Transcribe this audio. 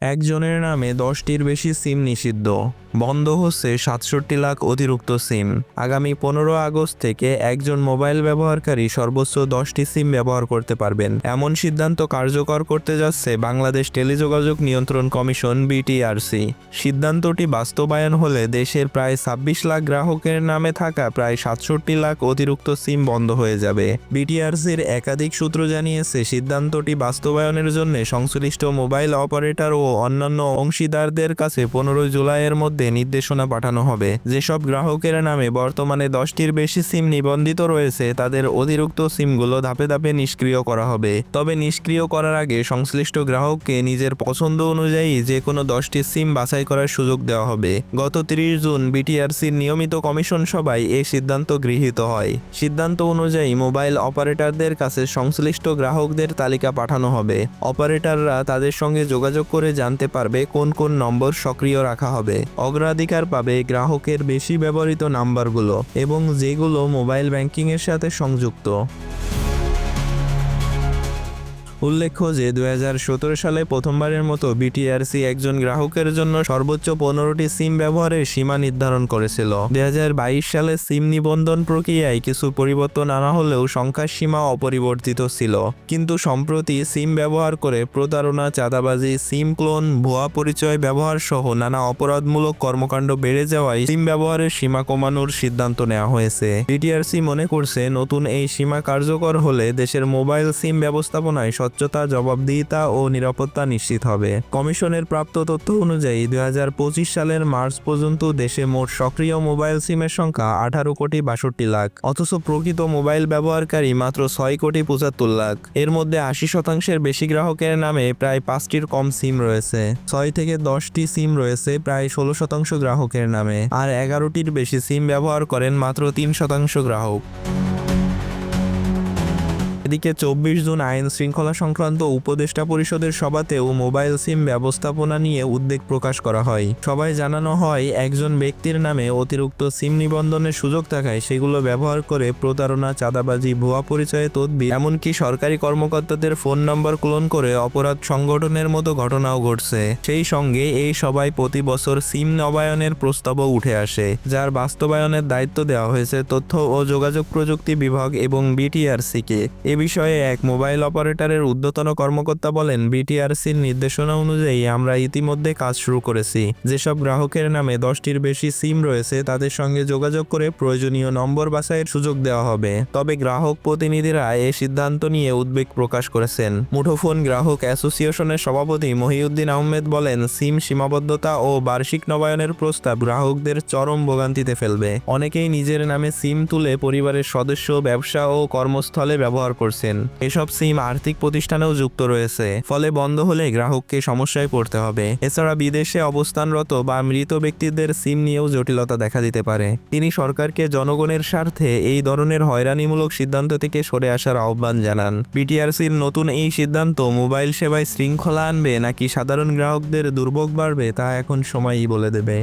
একজনের নামে দশটির বেশি সিম নিষিদ্ধ। বন্ধ হচ্ছে সাতষট্টি লাখ অতিরিক্ত সিম। আগামী পনেরো আগস্ট থেকে একজন মোবাইল ব্যবহারকারী সর্বোচ্চ দশটি সিম ব্যবহার করতে পারবেন। এমন সিদ্ধান্ত কার্যকর করতে যাচ্ছে বাংলাদেশ টেলিযোগাযোগ নিয়ন্ত্রণ কমিশন বিটিআরসি। সিদ্ধান্তটি বাস্তবায়ন হলে দেশের প্রায় ছাব্বিশ লাখ গ্রাহকের নামে থাকা প্রায় সাতষট্টি লাখ অতিরিক্ত সিম বন্ধ হয়ে যাবে। বিটিআরসির একাধিক সূত্র জানিয়েছে, সিদ্ধান্তটি বাস্তবায়নের জন্য সংশ্লিষ্ট মোবাইল অপারেটর ও অন্যান্য অংশীদারদের কাছে পনেরো জুলাইয়ের মধ্যে নির্দেশনা পাঠানো হবে। যেসব গ্রাহকের নামে বর্তমানে দশটির বেশি সিম নিবন্ধিত রয়েছে, তাদের অতিরিক্ত সিমগুলো ধাপে ধাপে নিষ্ক্রিয় করা হবে। তবে নিষ্ক্রিয় করার আগে সংশ্লিষ্ট গ্রাহককে নিজের পছন্দ অনুযায়ী যে কোনো দশটি সিম বাছাই করার সুযোগ দেওয়া হবে। গত তিরিশ জুন বিটিআরসির নিয়মিত কমিশন সভায় এই সিদ্ধান্ত গৃহীত হয়। সিদ্ধান্ত অনুযায়ী মোবাইল অপারেটরদের কাছে সংশ্লিষ্ট গ্রাহকদের তালিকা পাঠানো হবে। অপারেটররা তাদের সঙ্গে যোগাযোগ করে জানতে পারবে কোন কোন নম্বর সক্রিয় রাখা হবে। অগ্রাধিকার পাবে গ্রাহকের বেশি ব্যবহৃত নাম্বারগুলো এবং যেগুলো মোবাইল ব্যাংকিংয়ের সাথে সংযুক্ত। উল্লেখ্য যে দু হাজার সতেরো সালে প্রথমবারের মতো বিটিআরসি একজন গ্রাহকের জন্য সর্বোচ্চ পনেরোটি সিম ব্যবহারের সীমা নির্ধারণ করেছিল। দুই হাজার বাইশ সালে সিম নিবন্ধন প্রক্রিয়ায় কিছু পরিবর্তন আনা হলেও সংখ্যার সীমা অপরিবর্তিত ছিল। কিন্তু সম্প্রতি সিম ব্যবহার করে প্রতারণা, চাঁদাবাজি, সিম ক্লোন, ভুয়া পরিচয় ব্যবহার সহ নানা অপরাধমূলক কর্মকাণ্ড বেড়ে যাওয়ায় সিম ব্যবহারের সীমা কমানোর সিদ্ধান্ত নেওয়া হয়েছে। বিটিআরসি মনে করছে, নতুন এই সীমা কার্যকর হলে দেশের মোবাইল সিম ব্যবস্থাপনায় স্বচ্ছতা, জবাবদিহিতা ও নিরাপত্তা নিশ্চিত হবে। কমিশনের প্রাপ্ত তথ্য অনুযায়ী দুই হাজার পঁচিশ সালের মার্চ পর্যন্ত দেশে মোট সক্রিয় মোবাইল সিমের সংখ্যা আঠারো কোটি বাষট্টি লাখ। অথচ প্রকৃত মোবাইল ব্যবহারকারী মাত্র ছয় কোটি পঁচাত্তর লাখ। এর মধ্যে আশি শতাংশের বেশি গ্রাহকের নামে প্রায় পাঁচটির কম সিম রয়েছে। ছয় থেকে দশটি সিম রয়েছে প্রায় ষোলো শতাংশ গ্রাহকের নামে। আর এগারোটির বেশি সিম ব্যবহার করেন মাত্র তিন শতাংশ গ্রাহক। এদিকে চব্বিশ জুন আইন শৃঙ্খলা সংক্রান্ত উপদেষ্টা পরিষদের সভাতেও মোবাইল সিম ব্যবস্থাপনা নিয়ে উদ্বেগ প্রকাশ করা হয়। সবাই জানানো হয়, একজন ব্যক্তির নামে অতিরিক্ত সিম নিবন্ধনের সুযোগ থাকায় সেগুলো ব্যবহার করে প্রতারণা, চাঁদাবাজি, ভুয়া পরিচয়ে তদবির, এমনকি সরকারি কর্মকর্তাদের ফোন নম্বর ক্লোন করে অপরাধ সংগঠনের মতো ঘটনাও ঘটছে। সেই সঙ্গে এই সবাই প্রতি বছর সিম নবায়নের প্রস্তাবও উঠে আসে, যার বাস্তবায়নের দায়িত্ব দেওয়া হয়েছে তথ্য ও যোগাযোগ প্রযুক্তি বিভাগ এবং বিটিআরসিকে। এ বিষয়ে এক মোবাইল অপারেটরের ঊর্ধ্বতন কর্মকর্তা বলেন, বিটিআরসির নির্দেশনা অনুযায়ী আমরা ইতিমধ্যে কাজ শুরু করেছি। যেসব গ্রাহকের নামে দশটির বেশি সিম রয়েছে, তাদের সঙ্গে যোগাযোগ করে প্রয়োজনীয় নম্বর বাছাইয়ের সুযোগ দেওয়া হবে। তবে গ্রাহক প্রতিনিধিরা এ সিদ্ধান্ত নিয়ে উদ্বেগ প্রকাশ করেছেন। মুঠোফোন গ্রাহক অ্যাসোসিয়েশনের সভাপতি মহিউদ্দিন আহমেদ বলেন, সিম সীমাবদ্ধতা ও বার্ষিক নবায়নের প্রস্তাব গ্রাহকদের চরম ভোগান্তিতে ফেলবে। অনেকেই নিজের নামে সিম তুলে পরিবারের সদস্য, ব্যবসা ও কর্মস্থলে ব্যবহার করছেন। এসব সিম আর্থিক প্রতিষ্ঠানেও যুক্ত রয়েছে। ফলে বন্ধ হলে গ্রাহককে সমস্যায় পড়তে হবে। এছাড়া বিদেশে অবস্থানরত বা মৃত ব্যক্তিদের সিম নিয়েও জটিলতা দেখা দিতে পারে। তিনি সরকারকে জনগণের স্বার্থে এই ধরনের হয়রানিমূলক সিদ্ধান্ত থেকে সরে আসার আহ্বান জানান। বিটিআরসির নতুন এই সিদ্ধান্ত মোবাইল সেবায় শৃঙ্খলা আনবে নাকি সাধারণ গ্রাহকদের দুর্ভোগ বাড়বে তা এখন সময়ই বলে দেবে।